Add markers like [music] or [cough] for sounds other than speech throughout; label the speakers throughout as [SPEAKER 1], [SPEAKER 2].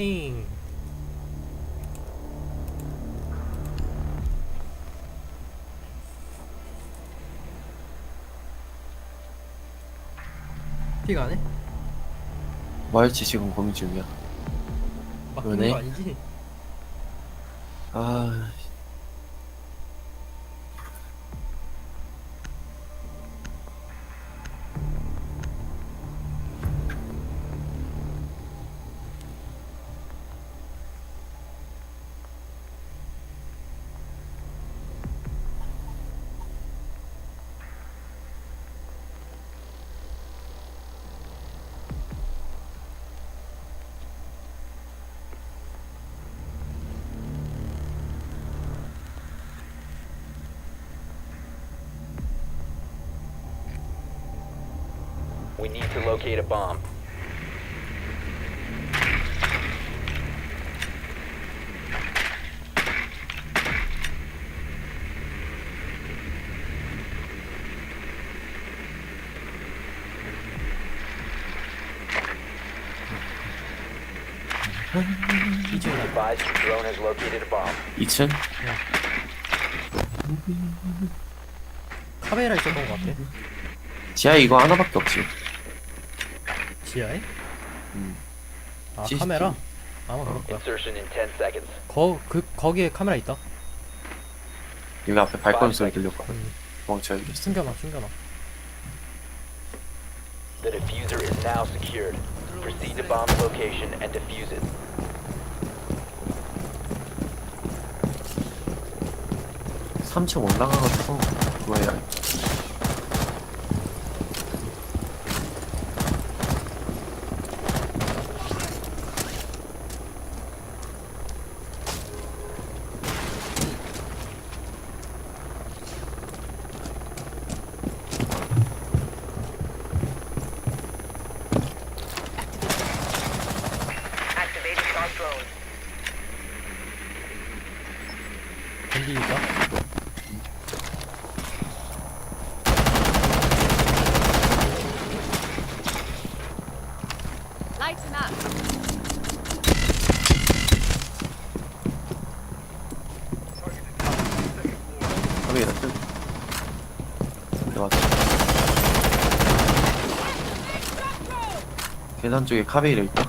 [SPEAKER 1] 잉. 피가 안 해?
[SPEAKER 2] 뭐 할지 지금 고민 중이야.
[SPEAKER 1] 막
[SPEAKER 2] 왜네?
[SPEAKER 1] 그런 거 아니지?
[SPEAKER 2] 아,
[SPEAKER 3] We need to locate a bomb.
[SPEAKER 1] 이쪽이다.
[SPEAKER 3] Advise your drone has located a bomb.
[SPEAKER 2] 2층?
[SPEAKER 1] 카메라 있었던 것 같아.
[SPEAKER 2] 지하 이거 하나밖에 없지.
[SPEAKER 1] 지하에?
[SPEAKER 2] 음.
[SPEAKER 1] 아
[SPEAKER 2] CCTV.
[SPEAKER 1] 카메라? 아마 그럴 거야.
[SPEAKER 3] Insertion in 10 seconds.
[SPEAKER 1] 거 그 거기에 카메라 있다.
[SPEAKER 2] 여기 앞에 발걸음 소리 들렸거든.
[SPEAKER 1] 음,
[SPEAKER 2] 멈춰야겠어.
[SPEAKER 1] 숨겨놔 숨겨놔.
[SPEAKER 3] The diffuser is now secured. Proceed to bomb location and defuse it.
[SPEAKER 2] 삼층 올라가가지고 그거 해야 돼.
[SPEAKER 4] Activating our drone.
[SPEAKER 1] 밴디 있다.
[SPEAKER 4] Lighten up.
[SPEAKER 2] 카메라 뜨. 근데 맞다. 계단 쪽에 카베이라 있다.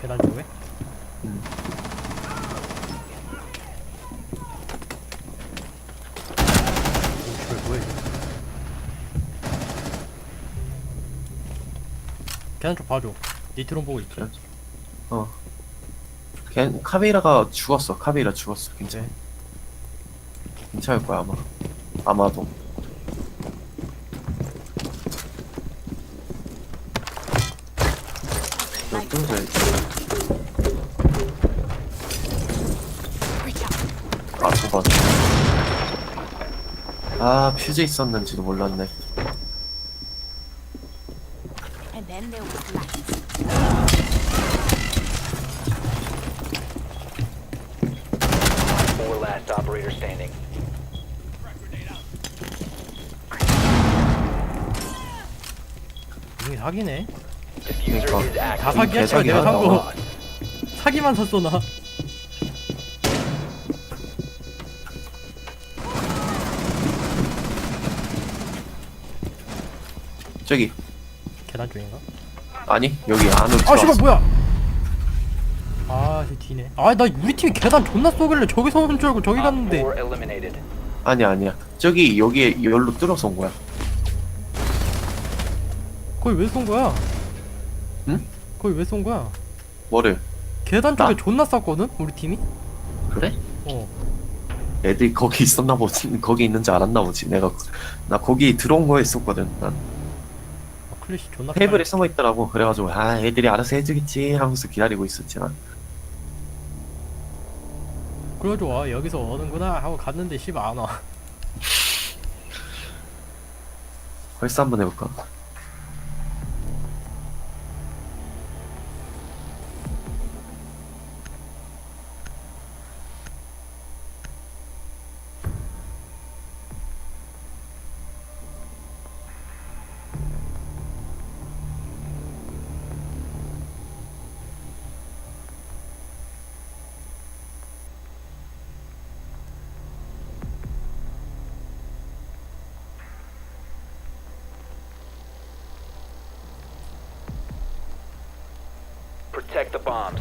[SPEAKER 1] 계단 쪽에?
[SPEAKER 2] 음.
[SPEAKER 1] 오, 저 뭐야? 이거. 계단 쪽 봐줘. 니트론 보고 있지.
[SPEAKER 2] 그래? 어. 걔 카베이라가 죽었어. 카베이라 죽었어. 괜찮아.
[SPEAKER 1] 이제
[SPEAKER 2] 괜찮을 거야 아마. 아마도. 너 뚫어야지. 아, 두 번. 아, 퓨즈 있었는지도 몰랐네.
[SPEAKER 4] And then there was light.
[SPEAKER 3] Four last operator standing.
[SPEAKER 1] 이게 사기네. 다 사기야?
[SPEAKER 2] 개사기야,
[SPEAKER 1] 내가 산 거. 사기만 샀어 나.
[SPEAKER 2] 저기.
[SPEAKER 1] 계단 쪽인가?
[SPEAKER 2] 아니, 여기 안으로
[SPEAKER 1] 아
[SPEAKER 2] 들어왔어.
[SPEAKER 1] 씨발 뭐야? 아, 쟤 뒤네. 아, 나 우리 팀이 계단 존나 쏘길래 저기서 오는 줄 알고 저기 갔는데.
[SPEAKER 3] four eliminated.
[SPEAKER 2] 아니야, 아니야. 저기, 여기에, 열로 뚫어서 온 거야.
[SPEAKER 1] 거기 왜 쏜 거야?
[SPEAKER 2] 응?
[SPEAKER 1] 거기 왜 쏜 거야?
[SPEAKER 2] 뭐를?
[SPEAKER 1] 계단 쪽에
[SPEAKER 2] 나.
[SPEAKER 1] 존나 쐈거든? 우리 팀이?
[SPEAKER 2] 그래?
[SPEAKER 1] 어.
[SPEAKER 2] 애들이 거기 있었나 보지. [laughs] 거기 있는지 알았나 보지. 내가, 나 거기 들어온 거에 있었거든. 난
[SPEAKER 1] 아, 클래시 존나
[SPEAKER 2] 테이블에
[SPEAKER 1] 빨리-
[SPEAKER 2] 숨어 있더라고. 그래가지고, 아, 애들이 알아서 해주겠지. 하면서 기다리고 있었지. 난.
[SPEAKER 1] 그래가지고 아 여기서 오는구나 하고 갔는데 씨발 안 와. [laughs]
[SPEAKER 2] 벌써 한번 해볼까?
[SPEAKER 3] Protect the bombs.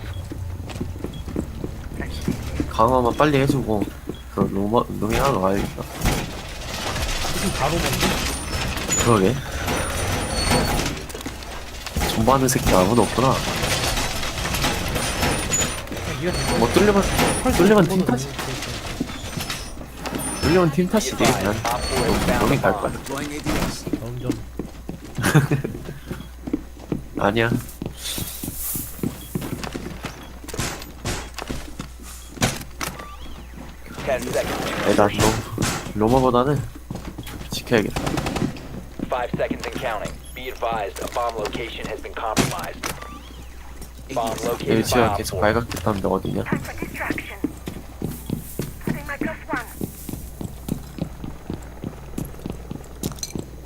[SPEAKER 2] 강화만 빨리 해주고 그 로마 루미나로 가야겠다.
[SPEAKER 1] 지금 바로 뭔데?
[SPEAKER 2] 그러게. 존버하는 새끼 아무도 없구나.
[SPEAKER 1] 그냥
[SPEAKER 2] 뭐 뚫리면 뚫리면 팀 탓이 뚫리면 팀
[SPEAKER 3] Be
[SPEAKER 2] 탓이지. 난
[SPEAKER 3] advised, Op 4 has found
[SPEAKER 2] 로미
[SPEAKER 3] a
[SPEAKER 2] 갈
[SPEAKER 3] bomb.
[SPEAKER 2] 거야.
[SPEAKER 1] 점점 [laughs]
[SPEAKER 2] 아니야.
[SPEAKER 3] Ten seconds to
[SPEAKER 2] 일단. 로 로마보다는 지켜야겠다.
[SPEAKER 3] Five seconds and counting. Be advised, a bomb location has been compromised. Bomb located by
[SPEAKER 2] 일치가
[SPEAKER 3] Op
[SPEAKER 2] 계속
[SPEAKER 3] 4.
[SPEAKER 2] 발각됐다는데 어디냐?
[SPEAKER 5] Time for distraction. Having my plus one.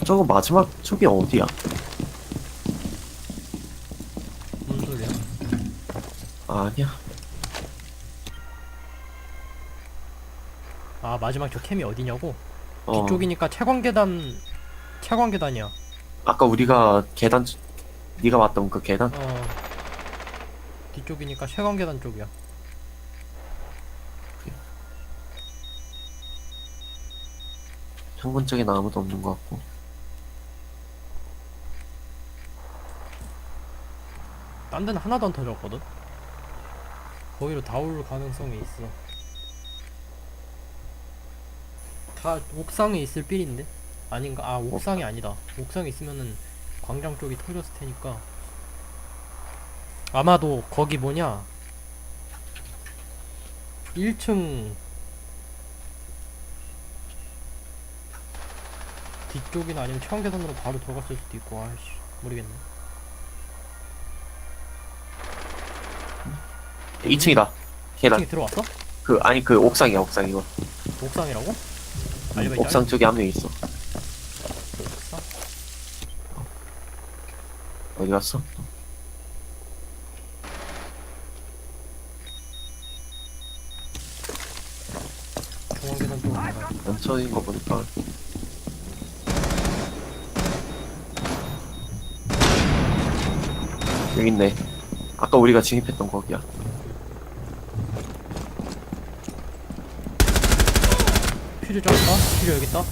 [SPEAKER 2] 저거 마지막 쪽이 어디야?
[SPEAKER 1] 무슨 소리야?
[SPEAKER 2] 아, 아니야.
[SPEAKER 1] 아 마지막 저 캠이 어디냐고?
[SPEAKER 2] 어,
[SPEAKER 1] 뒤쪽이니까 채광 계단 채광 계단이야.
[SPEAKER 2] 아까 우리가 계단 쪽- 네가 왔던 그 계단?
[SPEAKER 1] 어 뒤쪽이니까 채광 계단 쪽이야.
[SPEAKER 2] 현관 쪽에는 아무도 없는 것 같고.
[SPEAKER 1] 딴 데는 하나도 안 터졌거든. 거기로 다 올 가능성이 있어. 다 옥상에 있을 필인데? 아닌가? 아 옥상이 아니다. 옥상에 있으면은 광장 쪽이 터졌을 테니까. 아마도 거기 뭐냐? 1층 뒤쪽이나 아니면 체험 계단으로 바로 들어갔을 수도 있고 아이씨 모르겠네.
[SPEAKER 2] 2층이다. 계단.
[SPEAKER 1] 2층에 들어왔어?
[SPEAKER 2] 그 아니 그 옥상이야 옥상 이거.
[SPEAKER 1] 옥상이라고? 있다.
[SPEAKER 2] 옥상 쪽에 한 명 있어.
[SPEAKER 1] 옥상?
[SPEAKER 2] 어디 갔어?
[SPEAKER 1] 중앙계단 쪽으로 가야
[SPEAKER 2] 멈춰진 거 보니까 여기 있네. 아까 우리가 진입했던 거기야.
[SPEAKER 1] 퓨즈 좀 있다? 퓨즈 여기 있다?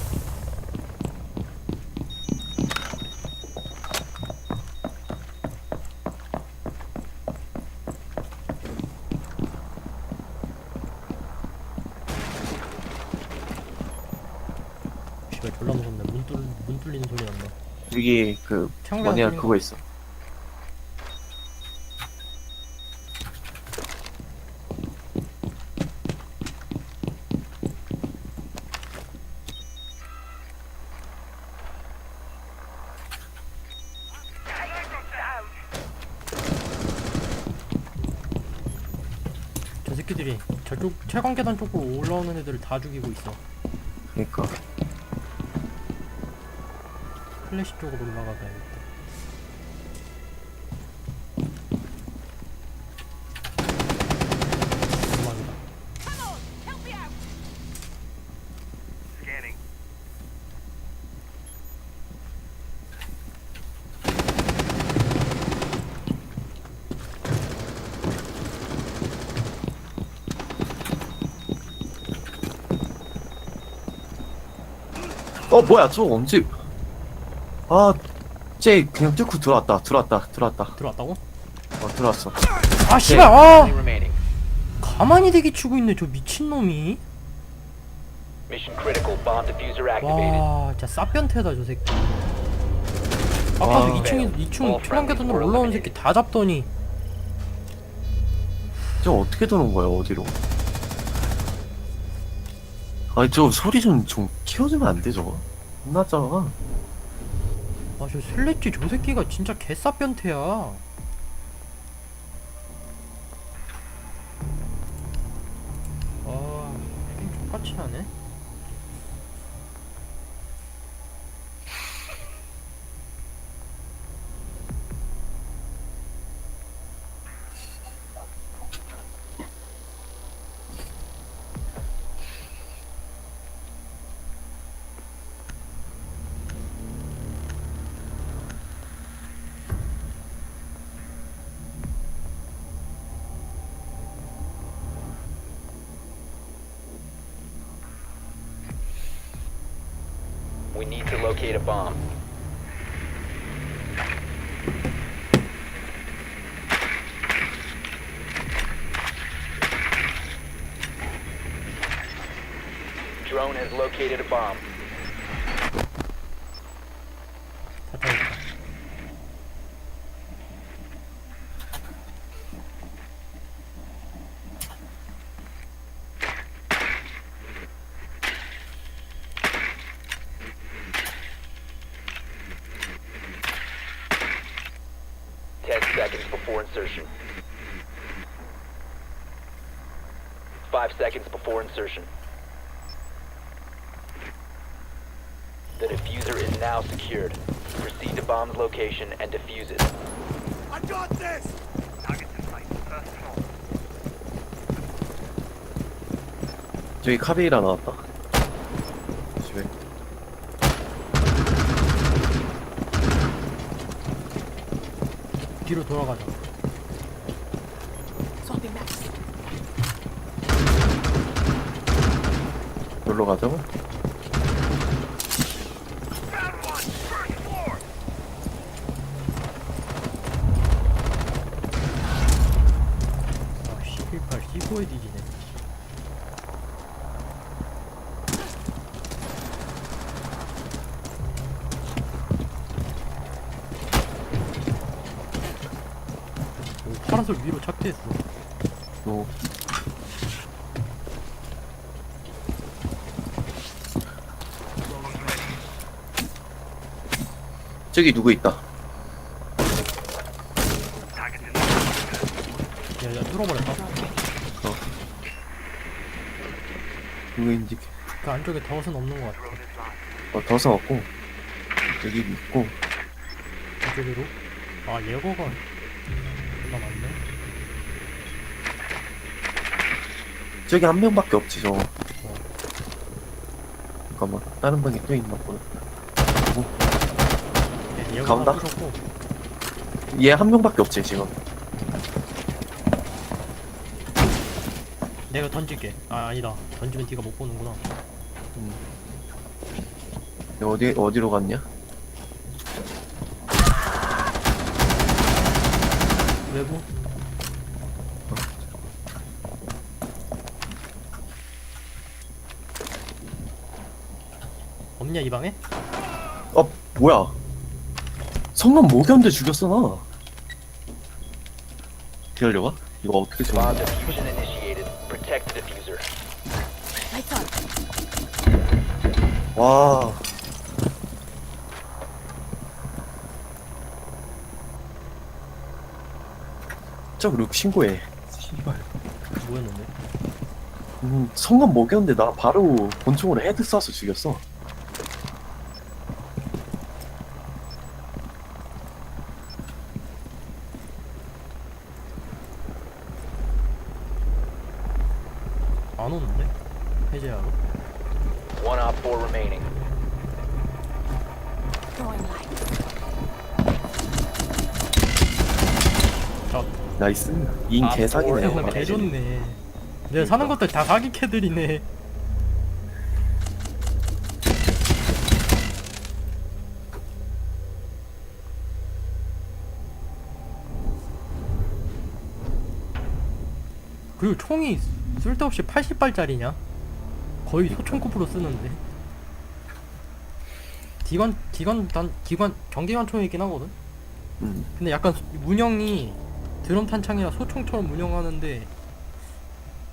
[SPEAKER 1] 씨발 졸라 무섭네 문, 뚫, 문 뚫리는 소리 난다
[SPEAKER 2] 여기 그
[SPEAKER 1] 창문
[SPEAKER 2] 뭐냐
[SPEAKER 1] 뚫린
[SPEAKER 2] 그거 있어.
[SPEAKER 1] 저 새끼들이 저쪽 채광계단 애들을 다 죽이고 있어.
[SPEAKER 2] 그러니까.
[SPEAKER 1] 플래시 쪽으로 올라가봐야겠다
[SPEAKER 2] 어 뭐야 저 언제 아쟤 그냥 뚫고 들어왔다 들어왔다 들어왔다
[SPEAKER 1] 들어왔다고?
[SPEAKER 2] 어 들어왔어
[SPEAKER 1] 아 씨발 아!
[SPEAKER 3] Remaining.
[SPEAKER 1] 가만히 대기 치고 있네 저 미친놈이
[SPEAKER 3] Mission critical. Bomb diffuser activated.
[SPEAKER 1] 와 진짜 쌉변태다 저 새끼 아까도
[SPEAKER 2] 와.
[SPEAKER 1] 2층에 2층 초반 계단으로 올라오는 새끼 다 잡더니
[SPEAKER 2] 저 어떻게 들어온 거야 어디로 아니 저 소리 좀 좀 키워주면 안 돼 저거? 혼났잖아.
[SPEAKER 1] 아저 슬래지 저 새끼가 진짜 개쌉변태야. 아 게임 똑같이 하네
[SPEAKER 3] We need to locate a bomb. Drone has located a bomb. seconds before insertion. Five seconds before insertion. The diffuser is now secured. Proceed to bomb's location and defuse it.
[SPEAKER 5] I got this! Target's in sight. First floor.
[SPEAKER 2] 저기 카베이라 나왔다.
[SPEAKER 1] 뒤로 돌아가자.
[SPEAKER 2] 놀러 가자고?
[SPEAKER 1] 파란솔 위로 착지했어.
[SPEAKER 2] 또. 저기 누구 있다.
[SPEAKER 5] Target's in
[SPEAKER 1] 야, 야, 뚫어버렸다.
[SPEAKER 2] 누구인지
[SPEAKER 1] 그 안쪽에 덫은 없는 것 같아.
[SPEAKER 2] 어, 더서 없고 여기 있고
[SPEAKER 1] 이쪽으로. 아, 예거가 존나 많네.
[SPEAKER 2] 저기 한 명밖에 없지 저거. 잠깐만 다른 방에 또 있나 보다.
[SPEAKER 1] 예, 예거가
[SPEAKER 2] 가온다?
[SPEAKER 1] 부셨고.
[SPEAKER 2] 얘 한 명밖에 없지 지금.
[SPEAKER 1] 내가 던질게. 아, 아니다. 던지면 네가 못 보는구나.
[SPEAKER 2] 얘 어디 어디로 갔냐?
[SPEAKER 1] 외부. 없냐 이 방에?
[SPEAKER 2] 어 뭐야? 성남 모견대 죽였어 나. 기다려봐. 이거 어떻게
[SPEAKER 3] Bomb
[SPEAKER 2] 쏘냐?
[SPEAKER 3] diffusion initiated. Protect the diffuser.
[SPEAKER 4] Lights on.
[SPEAKER 2] 와. 저룩 신고해. 씨발.
[SPEAKER 1] 뭐였는데?
[SPEAKER 2] 음, 성남 먹였는데 나 바로 권총으로 헤드 쏴서 죽였어.
[SPEAKER 1] 안 오는데? 해제하러?
[SPEAKER 3] One op four remaining.
[SPEAKER 4] Throwing light.
[SPEAKER 1] 자,
[SPEAKER 2] 나이스. 인
[SPEAKER 3] 아,
[SPEAKER 2] 개사기네.
[SPEAKER 3] 어,
[SPEAKER 1] 형 개좋네. 내가 사는 것들 다 사기 캐들이네. 그리고 총이 쓸데없이 80발짜리냐? 거의 소총급으로 쓰는데. 기관 기관 단 기관 경기관 총이긴 하거든.
[SPEAKER 2] 음.
[SPEAKER 1] 근데 약간 소- 문형이 드럼 탄창이라 소총처럼 문형하는데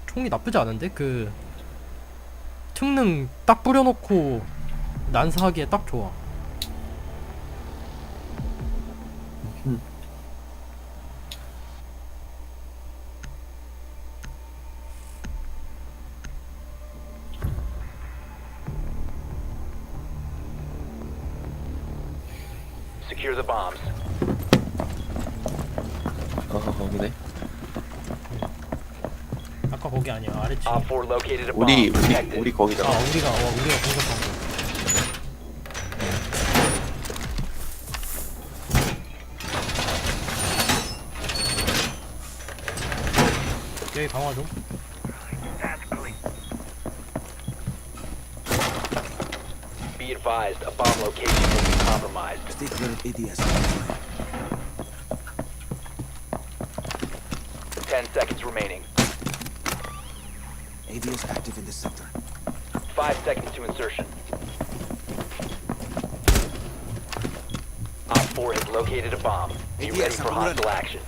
[SPEAKER 1] 총이 나쁘지 않은데 그 특능 딱 뿌려놓고 난사하기에 딱 좋아. 아래층.
[SPEAKER 3] Op four located a bomb.
[SPEAKER 2] 우리 우리
[SPEAKER 3] Protect it.
[SPEAKER 2] 우리 거기다.
[SPEAKER 1] 아 우리가 어 우리가 공격한 거. 여기 강화 좀.
[SPEAKER 5] That's clean.
[SPEAKER 3] Be Be advised, a bomb location has been compromised.
[SPEAKER 6] Stay clear of ADS.
[SPEAKER 3] 10 seconds remaining.
[SPEAKER 6] ADS active in this sector.
[SPEAKER 3] 5 seconds to insertion. Op 4 has located a bomb. Be
[SPEAKER 6] ADS,
[SPEAKER 3] ready for
[SPEAKER 6] I'm
[SPEAKER 3] hostile action.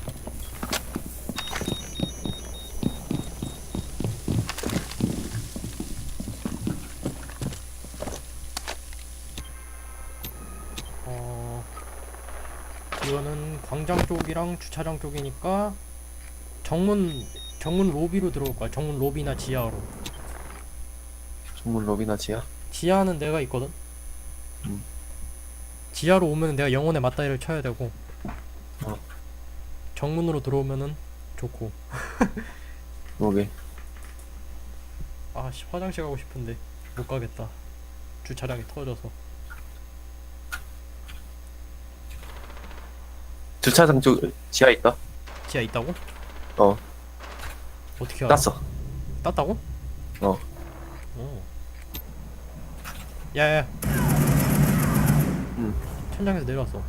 [SPEAKER 1] 어 이거는 광장 쪽이랑 주차장 쪽이니까 정문 정문 로비로 들어올 거야. 정문 로비나 지하로.
[SPEAKER 2] 정문 로비나 지하?
[SPEAKER 1] 지하는 내가 있거든.
[SPEAKER 2] 음.
[SPEAKER 1] 지하로 오면 내가 영혼의 맞다이를 쳐야 되고.
[SPEAKER 2] 어.
[SPEAKER 1] 정문으로 들어오면은 좋고. [laughs]
[SPEAKER 2] 오케이.
[SPEAKER 1] 아씨 화장실 가고 싶은데 못 가겠다. 주차장이 터져서.
[SPEAKER 2] 주차장 쪽 지하 있다?
[SPEAKER 1] 지하 있다고?
[SPEAKER 2] 어.
[SPEAKER 1] 어떻게 알아?
[SPEAKER 2] 땄어.
[SPEAKER 1] 땄다고?
[SPEAKER 2] 어.
[SPEAKER 1] 오. 야야.
[SPEAKER 2] 응.
[SPEAKER 1] 천장에서 내려왔어.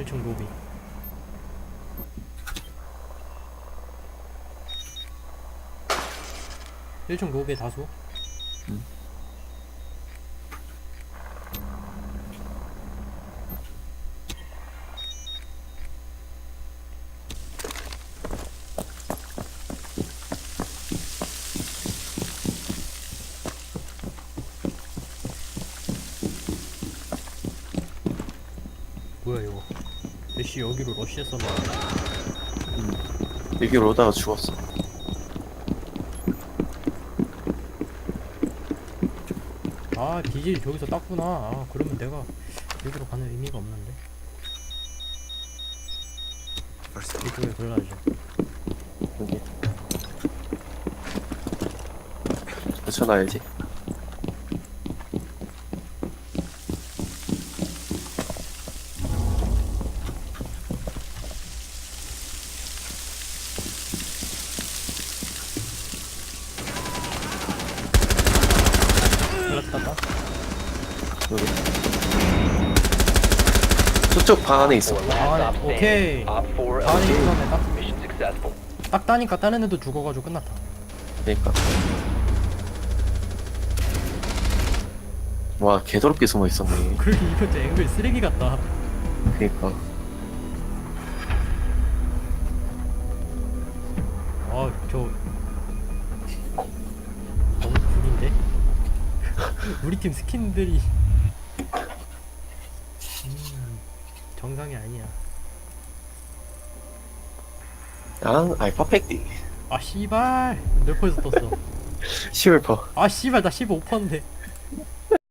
[SPEAKER 1] 1층 로비. 일층 로비에 다수?
[SPEAKER 2] 응.
[SPEAKER 1] 뭐야 이거? 애쉬 여기로 러쉬했었나?
[SPEAKER 2] 여기로 오다가 죽었어.
[SPEAKER 1] 아 비질이 저기서 땄구나. 아 그러면 내가 여기로 가는 의미가 없는데. 이쪽에 돌아야지.
[SPEAKER 2] 여기. 붙여놔야지.
[SPEAKER 1] 플라스 땄다.
[SPEAKER 2] 여기. 저쪽 방 안에 있어.
[SPEAKER 3] 4 last
[SPEAKER 1] 아, 오케이.
[SPEAKER 3] standing. Op 4
[SPEAKER 1] 아니. 그다음에 딱. 딱 따니까 다른 애도 죽어가지고 끝났다.
[SPEAKER 2] 그러니까. 와, 개더럽게 숨어 있었네.
[SPEAKER 1] 그리고 이거 진짜 앵글 쓰레기 같다.
[SPEAKER 2] 그러니까.
[SPEAKER 1] 아, 저 너무 구린데? 우리 팀 스킨들이 음, 정상이 아니야.
[SPEAKER 2] 아, 아이 퍼펙트.
[SPEAKER 1] 아 씨발 몇 퍼에서 떴어? [laughs]
[SPEAKER 2] 11퍼.
[SPEAKER 1] 아 씨발 나 15%인데